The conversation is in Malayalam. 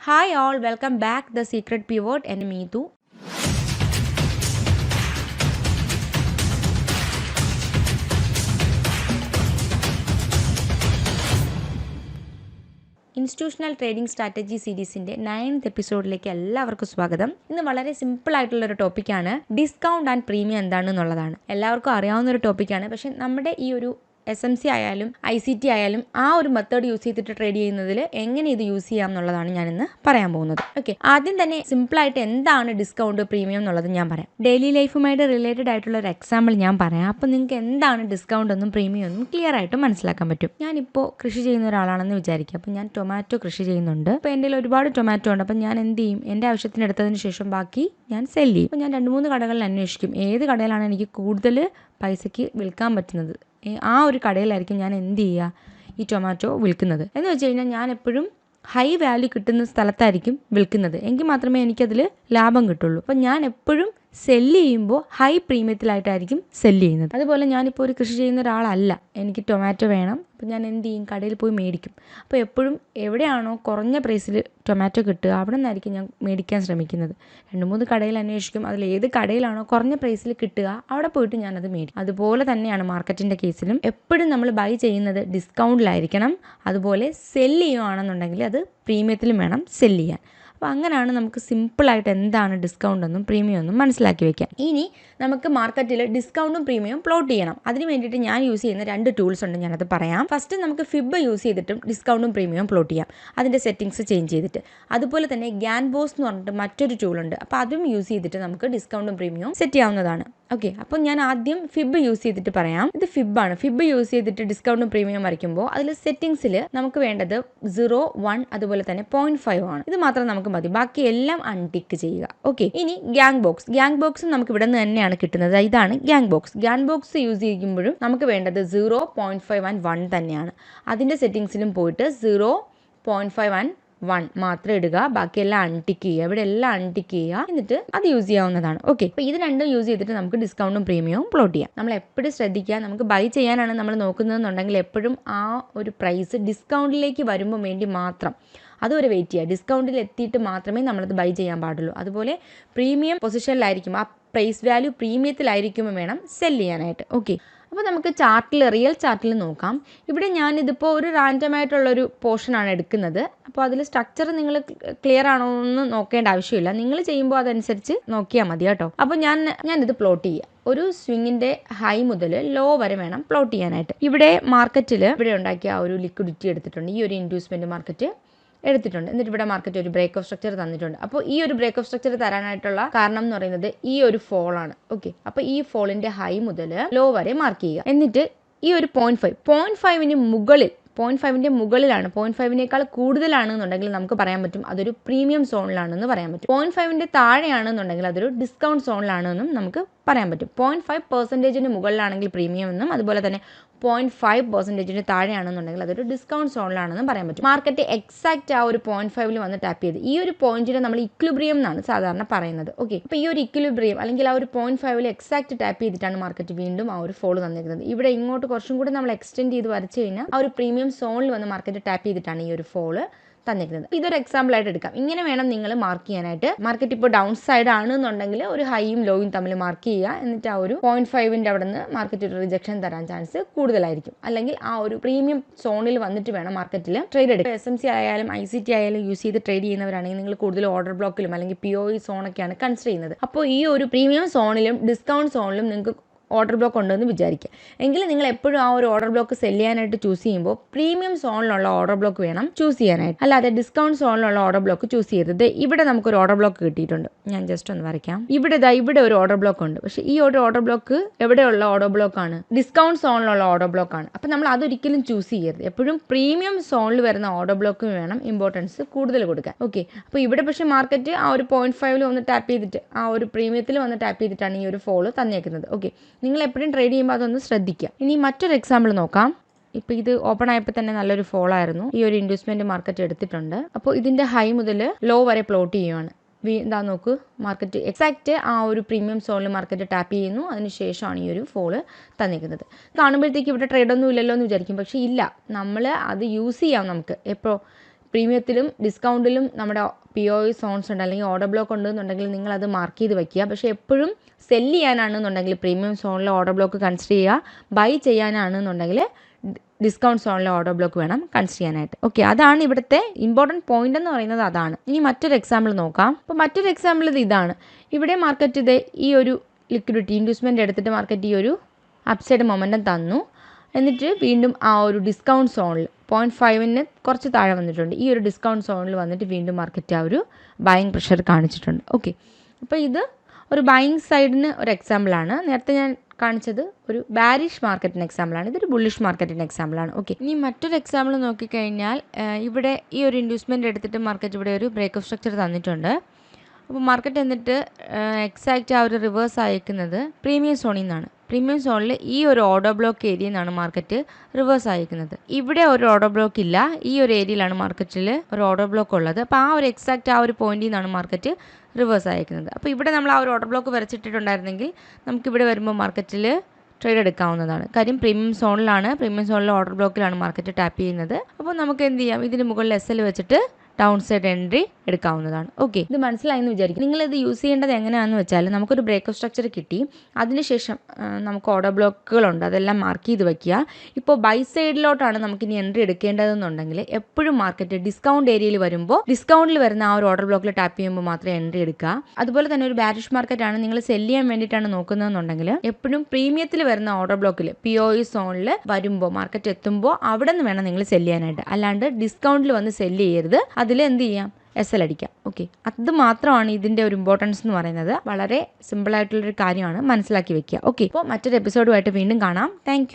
Hi all welcome back the secret pivot N Meethu institutional trading strategy സീരീസിന്റെ നയൻത് എപ്പിസോഡിലേക്ക് എല്ലാവർക്കും സ്വാഗതം. ഇന്ന് വളരെ സിമ്പിൾ ആയിട്ടുള്ള ഒരു ടോപ്പിക്കാണ് ഡിസ്കൗണ്ട് ആൻഡ് പ്രീമിയം എന്താണെന്നുള്ളതാണ്. എല്ലാവർക്കും അറിയാവുന്ന ഒരു ടോപ്പിക്കാണ് പക്ഷെ നമ്മുടെ ഈ ഒരു എസ് എം സി ആയാലും ഐ സി ടി ആയാലും ആ ഒരു മെത്തേഡ് യൂസ് ചെയ്തിട്ട് ട്രേഡ് ചെയ്യുന്നതിൽ എങ്ങനെ ഇത് യൂസ് ചെയ്യാം എന്നുള്ളതാണ് ഞാൻ ഇന്ന് പറയാൻ പോകുന്നത്. ഓക്കെ ആദ്യം തന്നെ സിമ്പിൾ ആയിട്ട് എന്താണ് ഡിസ്കൗണ്ട് പ്രീമിയം എന്നുള്ളത് ഞാൻ പറയാം. ഡെയിലി ലൈഫുമായിട്ട് റിലേറ്റഡ് ആയിട്ടുള്ള ഒരു എക്സാമ്പിൾ ഞാൻ പറയാം. അപ്പോൾ നിങ്ങൾക്ക് എന്താണ് ഡിസ്കൗണ്ട് ഒന്നും പ്രീമിയം ഒന്നും ക്ലിയർ ആയിട്ട് മനസ്സിലാക്കാൻ പറ്റും. ഞാനിപ്പോൾ കൃഷി ചെയ്യുന്ന ഒരാളാണെന്ന് വിചാരിക്കുക. അപ്പോൾ ഞാൻ ടൊമാറ്റോ കൃഷി ചെയ്യുന്നുണ്ട്. അപ്പോൾ എന്റെ ഒരുപാട് ടൊമാറ്റോ ഉണ്ട്. അപ്പോൾ ഞാൻ എന്ത് ചെയ്യും? എന്റെ ആവശ്യത്തിന് എടുത്തതിന് ശേഷം ബാക്കി ഞാൻ സെല്ല് ചെയ്യും. ഞാൻ രണ്ട് മൂന്ന് കടകളിൽ അന്വേഷിക്കും. ഏത് കടയിലാണ് എനിക്ക് കൂടുതൽ പൈസയ്ക്ക് വിൽക്കാൻ പറ്റുന്നത്? ആ ഒരു കടയിലായിരിക്കും ഞാൻ എന്ത് ചെയ്യുക ഈ ടൊമാറ്റോ വിൽക്കുന്നത്. എന്ന് വെച്ച് കഴിഞ്ഞാൽ ഞാൻ എപ്പോഴും ഹൈ വാല്യൂ കിട്ടുന്ന സ്ഥലത്തായിരിക്കും വിൽക്കുന്നത്. എങ്കിൽ മാത്രമേ എനിക്കതിൽ ലാഭം കിട്ടുള്ളൂ. അപ്പം ഞാൻ എപ്പോഴും സെല്ല് ചെയ്യുമ്പോൾ ഹൈ പ്രീമിയത്തിലായിട്ടായിരിക്കും സെല്ല് ചെയ്യുന്നത്. അതുപോലെ ഞാനിപ്പോൾ ഒരു കൃഷി ചെയ്യുന്ന ഒരാളല്ല. എനിക്ക് ടൊമാറ്റോ വേണം. അപ്പോൾ ഞാൻ എന്ത് ചെയ്യും? കടയിൽ പോയി മേടിക്കും. അപ്പോൾ എപ്പോഴും എവിടെയാണോ കുറഞ്ഞ പ്രൈസിൽ ടൊമാറ്റോ കിട്ടുക അവിടെ നിന്നായിരിക്കും ഞാൻ മേടിക്കാൻ ശ്രമിക്കുന്നത്. രണ്ട് മൂന്ന് കടയിൽ അന്വേഷിക്കും. അതിൽ ഏത് കടയിലാണോ കുറഞ്ഞ പ്രൈസിൽ കിട്ടുക അവിടെ പോയിട്ട് ഞാനത് മേടിക്കും. അതുപോലെ തന്നെയാണ് മാർക്കറ്റിന്റെ കേസിലും എപ്പോഴും നമ്മൾ ബൈ ചെയ്യുന്നത് ഡിസ്കൗണ്ടിലായിരിക്കണം അതുപോലെ സെല്ല് ചെയ്യുകയാണെന്നുണ്ടെങ്കിൽ അത് പ്രീമിയത്തിലും വേണം സെല്ല് ചെയ്യാൻ. അപ്പോൾ അങ്ങനെയാണ് നമുക്ക് സിമ്പിളായിട്ട് എന്താണ് ഡിസ്കൗണ്ട് എന്നും പ്രീമിയം എന്നും മനസ്സിലാക്കി വെക്കാം ഇനി നമുക്ക് മാർക്കറ്റിൽ ഡിസ്കൗണ്ടും പ്രീമിയവും പ്ലോട്ട് ചെയ്യണം. അതിന് വേണ്ടിയിട്ട് ഞാൻ യൂസ് ചെയ്യുന്ന രണ്ട് ടൂൾസ് ഉണ്ട് ഞാനത് പറയാം. ഫസ്റ്റ് നമുക്ക് ഫിബ് യൂസ് ചെയ്തിട്ടും ഡിസ്കൗണ്ടും പ്രീമിയവും പ്ലോട്ട് ചെയ്യാം. അതിന്റെ സെറ്റിംഗ്സ് ചേഞ്ച് ചെയ്തിട്ട്. അതുപോലെ തന്നെ ഗ്യാൻ ബോസ് എന്ന് പറഞ്ഞിട്ട് മറ്റൊരു ടൂൾ ഉണ്ട് അപ്പോൾ അതും യൂസ് ചെയ്തിട്ട് നമുക്ക് ഡിസ്കൗണ്ടും പ്രീമിയവും സെറ്റ് ചെയ്യാവുന്നതാണ്. ഓക്കെ അപ്പോൾ ഞാൻ ആദ്യം ഫിബ് യൂസ് ചെയ്തിട്ട് പറയാം. ഇത് ഫിബാണ് ഫിബ് യൂസ് ചെയ്തിട്ട് ഡിസ്കൗണ്ടും പ്രീമിയം വരയ്ക്കുമ്പോൾ അതിൽ സെറ്റിംഗ്സിൽ നമുക്ക് വേണ്ടത് സീറോ വൺ അതുപോലെ തന്നെ പോയിന്റ് ഫൈവ് ആണ്. ഇത് മാത്രം നമുക്ക് മതി. ബാക്കി എല്ലാം അൺടിക്ക് ചെയ്യുക. ഓക്കെ ഇനി ഗ്യാങ് ബോക്സ് ഗ്യാങ് ബോക്സും നമുക്ക് ഇവിടെ നിന്ന് തന്നെയാണ് കിട്ടുന്നത്. ഇതാണ് Gann box Gann box use ചെയ്യുമ്പോഴും നമുക്ക് വേണ്ടത് zero point five and one തന്നെയാണ്. അതിന്റെ സെറ്റിംഗ്സിലും പോയിട്ട് zero point five and one മാത്രം ഇടുക ബാക്കിയെല്ലാം അൺടിക്ക് ചെയ്യുക. ഇവിടെ എല്ലാം അൺടിക്ക് ചെയ്യുക. എന്നിട്ട് അത് യൂസ് ചെയ്യാവുന്നതാണ്. ഓക്കെ അപ്പോൾ ഇത് രണ്ടും യൂസ് ചെയ്തിട്ട് നമുക്ക് ഡിസ്കൗണ്ടും പ്രീമിയവും പ്ലോട്ട് ചെയ്യാം. നമ്മൾ എപ്പോഴും ശ്രദ്ധിക്കുക നമുക്ക് ബൈ ചെയ്യാനാണ് നമ്മൾ നോക്കുന്നതെന്നുണ്ടെങ്കിൽ എപ്പോഴും ആ ഒരു പ്രൈസ് ഡിസ്കൗണ്ടിലേക്ക് വരുമ്പോൾ വേണ്ടി മാത്രം അതുവരെ വെയിറ്റ് ചെയ്യുക. ഡിസ്കൗണ്ടിൽ എത്തിയിട്ട് മാത്രമേ നമ്മളത് ബൈ ചെയ്യാൻ പാടുള്ളൂ. അതുപോലെ പ്രീമിയം പൊസിഷനിലായിരിക്കും ആ പ്രൈസ് വാല്യൂ പ്രീമിയത്തിലായിരിക്കുമ്പോൾ വേണം സെൽ ചെയ്യാനായിട്ട്. ഓക്കെ അപ്പോൾ നമുക്ക് ചാർട്ടിൽ റിയൽ ചാർട്ടിൽ നോക്കാം. ഇവിടെ ഞാനിതിപ്പോൾ ഒരു റാൻഡം ആയിട്ടുള്ളൊരു പോർഷനാണ് എടുക്കുന്നത്. അപ്പോൾ അതിൽ സ്ട്രക്ചർ നിങ്ങൾ ക്ലിയർ ആണോ എന്ന് നോക്കേണ്ട ആവശ്യമില്ല. നിങ്ങൾ ചെയ്യുമ്പോൾ അതനുസരിച്ച് നോക്കിയാൽ മതി കേട്ടോ. അപ്പോൾ ഞാൻ ഞാനിത് പ്ലോട്ട് ചെയ്യാം. ഒരു സ്വിങ്ങിന്റെ ഹൈ മുതൽ ലോ വരെ വേണം പ്ലോട്ട് ചെയ്യാനായിട്ട്. ഇവിടെ മാർക്കറ്റിൽ ഇവിടെ ഉണ്ടാക്കിയ ആ ഒരു ലിക്വിഡിറ്റി എടുത്തിട്ടുണ്ട്. ഈ ഒരു ഇൻഡ്യൂസ്മെന്റ് മാർക്കറ്റ് എടുത്തിട്ടുണ്ട്. എന്നിട്ട് ഇവിടെ മാർക്കറ്റ് ഒരു ബ്രേക്ക് ഓഫ് സ്ട്രക്ചർ തന്നിട്ടുണ്ട്. അപ്പോൾ ഈ ഒരു ബ്രേക്ക് ഓഫ് സ്ട്രക്ചർ തരാനായിട്ടുള്ള കാരണം എന്ന് പറയുന്നത് ഈ ഒരു ഫോൾ ആണ്. ഓക്കെ അപ്പോൾ ഈ ഫോളിന്റെ ഹൈ മുതൽ ലോ വരെ മാർക്ക് ചെയ്യുക. എന്നിട്ട് ഈ ഒരു പോയിന്റ് ഫൈവ് പോയിന്റ് ഫൈവിന് മുകളിൽ പോയിന്റ് ഫൈവിന്റെ മുകളിലാണ്. പോയിന്റ് ഫൈവിനേക്കാൾ കൂടുതലാണെന്നുണ്ടെങ്കിൽ നമുക്ക് പറയാൻ പറ്റും അതൊരു പ്രീമിയം സോണിലാണെന്ന് പറയാൻ പറ്റും. പോയിന്റ് ഫൈവിന്റെ താഴെയാണെന്നുണ്ടെങ്കിൽ അതൊരു ഡിസ്കൗണ്ട് സോണിലാണെന്നും നമുക്ക് പറയാൻ പറ്റും. പോയിന്റ് ഫൈവ് പെർസെന്റേജിന് മുകളിലാണെങ്കിൽ പ്രീമിയം എന്നും അതുപോലെ തന്നെ പോയിന്റ് ഫൈവ് പെർസെന്റേജിന് താഴെയാണെന്നുണ്ടെങ്കിൽ അതൊരു ഡിസ്കൗണ്ട് സോണിലാണെന്നും പറയാൻ പറ്റും. മാർക്കറ്റ് എക്സാക്റ്റ് ആ ഒരു പോയിന്റ് ഫൈവിൽ വന്ന് ടാപ്പ് ചെയ്ത് ഈ ഒരു പോയിന്റിനെ നമ്മൾ ഇക്വിലിബ്രിയം എന്നാണ് സാധാരണ പറയുന്നത്. ഓക്കെ അപ്പോൾ ഈ ഒരു ഇക്വിലിബ്രിയം അല്ലെങ്കിൽ ആ ഒരു പോയിന്റ് ഫൈവിൽ എക്സാക്റ്റ് ടാപ്പ് ചെയ്തിട്ടാണ് മാർക്കറ്റ് വീണ്ടും ആ ഒരു ഫോൾ തന്നിരിക്കുന്നത് ഇവിടെ ഇങ്ങോട്ട് കുറച്ചും കൂടി നമ്മൾ എക്സ്റ്റെൻഡ് ചെയ്ത് വരച്ച് കഴിഞ്ഞാൽ ആ ഒരു പ്രീമിയം സോണിൽ വന്ന് മാർക്കറ്റ് ടാപ്പ് ചെയ്തിട്ടാണ് ഈ ഒരു ഫോൾ തന്നിരിക്കുന്നത്. ഇതൊരു എക്സാമ്പിൾ ആയിട്ട് എടുക്കാം. ഇങ്ങനെ വേണം നിങ്ങൾ മാർക്ക് ചെയ്യാനായിട്ട്. മാർക്കറ്റ് ഇപ്പോൾ ഡൗൺ സൈഡ് ആണ് എന്നുണ്ടെങ്കിൽ ഒരു ഹൈയും ലോയും തമ്മിൽ മാർക്ക് ചെയ്യുക. എന്നിട്ട് ആ ഒരു പോയിന്റ് ഫൈവിന്റെ അവിടെ നിന്ന് മാർക്കറ്റ് റിജക്ഷൻ തരാൻ ചാൻസ് കൂടുതലായിരിക്കും. അല്ലെങ്കിൽ ആ ഒരു പ്രീമിയം സോണിൽ വന്നിട്ട് വേണം മാർക്കറ്റിൽ ട്രേഡ് എടുക്കുക എസ് എം സി ആയാലും ഐ സി ടി ആയാലും യൂസ് ചെയ്ത് ട്രേഡ് ചെയ്യുന്നവരാണെങ്കിൽ നിങ്ങൾ കൂടുതൽ ഓർഡർ ബ്ലോക്കിലും അല്ലെങ്കിൽ പി ഒ സോണൊക്കെയാണ് കൺസിഡർ ചെയ്യുന്നത്. അപ്പോൾ ഈ ഒരു പ്രീമിയം സോണിലും ഡിസ്കൗണ്ട് സോണിലും നിങ്ങൾക്ക് ഓർഡർ ബ്ലോക്ക് ഉണ്ടെന്ന് വിചാരിക്കുക എങ്കിൽ നിങ്ങൾ എപ്പോഴും ആ ഒരു ഓർഡർ ബ്ലോക്ക് സെൽ ചെയ്യാനായിട്ട് ചൂസ് ചെയ്യുമ്പോൾ പ്രീമിയം സോണിലുള്ള ഓർഡർ ബ്ലോക്ക് വേണം ചൂസ് ചെയ്യാനായിട്ട് അല്ലാതെ ഡിസ്കൗണ്ട് സോണിലുള്ള ഓർഡർ ബ്ലോക്ക് ചൂസ് ചെയ്തത് ഇവിടെ നമുക്കൊരു ഓർഡർ ബ്ലോക്ക് കിട്ടിയിട്ടുണ്ട് ഞാൻ ജസ്റ്റ് ഒന്ന് വരയ്ക്കാം ഇവിടെ ഇവിടെ ഒരു ഓർഡർ ബ്ലോക്ക് ഉണ്ട് പക്ഷേ ഈ ഒരു ഓർഡർ ബ്ലോക്ക് എവിടെയുള്ള ഓർഡർ ബ്ലോക്ക് ആണ് ഡിസ്കൗണ്ട് സോണിലുള്ള ഓർഡർ ബ്ലോക്ക് ആണ് അപ്പോൾ നമ്മൾ അതൊരിക്കലും ചൂസ് ചെയ്യരുത് എപ്പോഴും പ്രീമിയം സോണിൽ വരുന്ന ഓർഡർ ബ്ലോക്ക് വേണം ഇമ്പോർട്ടൻസ് കൂടുതൽ കൊടുക്കാൻ ഓക്കെ അപ്പോൾ ഇവിടെ പക്ഷേ മാർക്കറ്റ് ആ ഒരു പോയിന്റ് ഫൈവിൽ വന്ന് ടാപ്പ് ചെയ്തിട്ട് ആ ഒരു പ്രീമിയത്തിൽ വന്ന് ടാപ്പ് ചെയ്തിട്ടാണ് ഈ ഒരു ഫോൾ തന്നേക്കുന്നത് ഓക്കെ നിങ്ങൾ എപ്പോഴും ട്രേഡ് ചെയ്യുമ്പോൾ അതൊന്ന് ശ്രദ്ധിക്കുക. ഇനി മറ്റൊരു എക്സാമ്പിൾ നോക്കാം. ഇപ്പോൾ ഇത് ഓപ്പൺ ആയപ്പോൾ തന്നെ നല്ലൊരു ഫോൾ ആയിരുന്നു. ഈ ഒരു ഇൻഡ്യൂസ്മെന്റ് മാർക്കറ്റ് എടുത്തിട്ടുണ്ട്. അപ്പോൾ ഇതിന്റെ ഹൈ മുതൽ ലോ വരെ പ്ലോട്ട് ചെയ്യുവാണ്. എന്താ നോക്ക് മാർക്കറ്റ് എക്സാക്റ്റ് ആ ഒരു പ്രീമിയം സോണിൽ മാർക്കറ്റ് ടാപ്പ് ചെയ്യുന്നു. അതിനുശേഷമാണ് ഈ ഒരു ഫോൾ തന്നിരിക്കുന്നത്. കാണുമ്പോഴത്തേക്ക് ഇവിടെ ട്രേഡ് ഒന്നും ഇല്ലല്ലോ എന്ന് വിചാരിക്കും. പക്ഷേ ഇല്ല. നമ്മൾ അത് യൂസ് ചെയ്യാം നമുക്ക്. എപ്പോൾ പ്രീമിയത്തിലും ഡിസ്കൗണ്ടിലും നമ്മുടെ പി ഒ ഇ സോൺസ് ഉണ്ട് അല്ലെങ്കിൽ ഓർഡർ ബ്ലോക്ക് ഉണ്ടെന്നുണ്ടെങ്കിൽ നിങ്ങൾ അത് മാർക്ക് ചെയ്ത് വയ്ക്കുക പക്ഷേ എപ്പോഴും സെൽ ചെയ്യാനാണെന്നുണ്ടെങ്കിൽ പ്രീമിയം സോണിലെ ഓർഡർ ബ്ലോക്ക് കൺസിഡർ ചെയ്യുക. ബൈ ചെയ്യാനാണെന്നുണ്ടെങ്കിൽ ഡിസ്കൗണ്ട് സോണിലെ ഓർഡർ ബ്ലോക്ക് വേണം കൺസിഡർ ചെയ്യാനായിട്ട്. ഓക്കെ അതാണ് ഇവിടുത്തെ ഇമ്പോർട്ടന്റ് പോയിന്റ് എന്ന് പറയുന്നത് അതാണ്. ഇനി മറ്റൊരു എക്സാമ്പിൾ നോക്കാം. അപ്പോൾ മറ്റൊരു എക്സാമ്പിൾ ഇത് ഇതാണ്. ഇവിടെ മാർക്കറ്റ് ഇത് ഈ ഒരു ലിക്വിഡിറ്റി ഇൻവെസ്റ്റ്മെന്റ് എടുത്തിട്ട് മാർക്കറ്റ് ഈ ഒരു അപ്സൈഡ് മൊമെന്റം തന്നു. എന്നിട്ട് വീണ്ടും ആ ഒരു ഡിസ്കൗണ്ട് സോണിൽ പോയിന്റ് ഫൈവിന് കുറച്ച് താഴെ വന്നിട്ടുണ്ട്. ഈ ഒരു ഡിസ്കൗണ്ട് സോണിൽ വന്നിട്ട് വീണ്ടും മാർക്കറ്റ് ആ ഒരു ബൈങ് പ്രഷർ കാണിച്ചിട്ടുണ്ട്. ഓക്കെ അപ്പോൾ ഇത് ഒരു ബൈങ് സൈഡിന് ഒരു എക്സാമ്പിളാണ് നേരത്തെ ഞാൻ കാണിച്ചത് ഒരു ബാരിഷ് മാർക്കറ്റിന് എക്സാമ്പിളാണ് ഇതൊരു ബുള്ളിഷ് മാർക്കറ്റിന്റെ എക്സാമ്പിളാണ് ഓക്കെ ഇനി മറ്റൊരു എക്സാമ്പിൾ നോക്കിക്കഴിഞ്ഞാൽ ഇവിടെ ഈ ഒരു ഇൻഡ്യൂസ്മെന്റ് എടുത്തിട്ട് മാർക്കറ്റ് ഇവിടെ ഒരു ബ്രേക്ക് ഓഫ് സ്ട്രക്ചർ തന്നിട്ടുണ്ട്. അപ്പോൾ മാർക്കറ്റ് എന്നിട്ട് എക്സാക്റ്റ് ആ ഒരു റിവേഴ്സ് അയക്കുന്നത് പ്രീമിയം സോണിൽ നിന്നാണ്. പ്രീമിയം സോണിൽ ഈ ഒരു ഓർഡർ ബ്ലോക്ക് ഏരിയയിൽ നിന്നാണ് മാർക്കറ്റ് റിവേഴ്സ് ആയിരിക്കുന്നത് ഇവിടെ ഒരു ഓർഡർ ബ്ലോക്ക് ഇല്ല. ഈ ഒരു ഏരിയയിലാണ് മാർക്കറ്റിൽ ഒരു ഓർഡർ ബ്ലോക്ക് ഉള്ളത്. അപ്പോൾ ആ ഒരു എക്സാക്റ്റ് ആ ഒരു പോയിന്റിൽ നിന്നാണ് മാർക്കറ്റ് റിവേഴ്സ് അയക്കുന്നത് അപ്പോൾ ഇവിടെ നമ്മൾ ആ ഒരു ഓർഡർ ബ്ലോക്ക് വരച്ചിട്ടിട്ടുണ്ടായിരുന്നെങ്കിൽ നമുക്കിവിടെ വരുമ്പോൾ മാർക്കറ്റിൽ ട്രേഡ് എടുക്കാവുന്നതാണ്. കാര്യം പ്രീമിയം സോണിലാണ് പ്രീമിയം സോണിലെ ഓർഡർ ബ്ലോക്കിലാണ് മാർക്കറ്റ് ടാപ്പ് ചെയ്യുന്നത്. അപ്പോൾ നമുക്ക് എന്ത് ചെയ്യാം? ഇതിന് മുകളിൽ എസ് എൽ വെച്ചിട്ട് ഡൗൺ സൈഡ് എൻട്രി എടുക്കാവുന്നതാണ്. ഓക്കെ ഇത് മനസ്സിലായി എന്ന് വിചാരിക്കും. നിങ്ങൾ ഇത് യൂസ് ചെയ്യേണ്ടത് എങ്ങനെയാണെന്ന് വെച്ചാൽ നമുക്കൊരു ബ്രേക്കപ്പ് സ്ട്രക്ചർ കിട്ടി. അതിനുശേഷം നമുക്ക് ഓർഡർ ബ്ലോക്കുകളുണ്ട് അതെല്ലാം മാർക്ക് ചെയ്ത് വയ്ക്കുക ഇപ്പോൾ ബൈ സൈഡിലോട്ടാണ് നമുക്ക് ഇനി എൻട്രി എടുക്കേണ്ടതെന്നുണ്ടെങ്കിൽ എപ്പോഴും മാർക്കറ്റ് ഡിസ്കൗണ്ട് ഏരിയയിൽ വരുമ്പോൾ ഡിസ്കൗണ്ടിൽ വരുന്ന ആ ഒരു ഓർഡർ ബ്ലോക്കിൽ ടാപ്പ് ചെയ്യുമ്പോൾ മാത്രമേ എൻട്രി എടുക്കുക അതുപോലെ തന്നെ ഒരു ബാരിഷ് മാർക്കറ്റാണ് നിങ്ങൾ സെൽ ചെയ്യാൻ വേണ്ടിയിട്ടാണ് നോക്കുന്നതെന്നുണ്ടെങ്കിൽ എപ്പോഴും പ്രീമിയത്തിൽ വരുന്ന ഓർഡർ ബ്ലോക്കിൽ പി ഒ ഇ സോണിൽ വരുമ്പോൾ മാർക്കറ്റ് എത്തുമ്പോൾ അവിടെ നിന്ന് വേണം നിങ്ങൾ സെൽ ചെയ്യാനായിട്ട്. അല്ലാണ്ട് ഡിസ്കൗണ്ടിൽ വന്ന് സെൽ ചെയ്യരുത്. അതിൽ എന്ത് ചെയ്യാം എസ് എൽ അടിക്കാം. ഓക്കെ അത് മാത്രമാണ് ഇതിന്റെ ഒരു ഇമ്പോർട്ടൻസ് എന്ന് പറയുന്നത്. വളരെ സിമ്പിൾ ആയിട്ടുള്ളൊരു കാര്യമാണ് മനസ്സിലാക്കി വെക്കുക. ഓക്കെ അപ്പോൾ മറ്റൊരു എപ്പിസോഡുമായിട്ട് വീണ്ടും കാണാം. താങ്ക്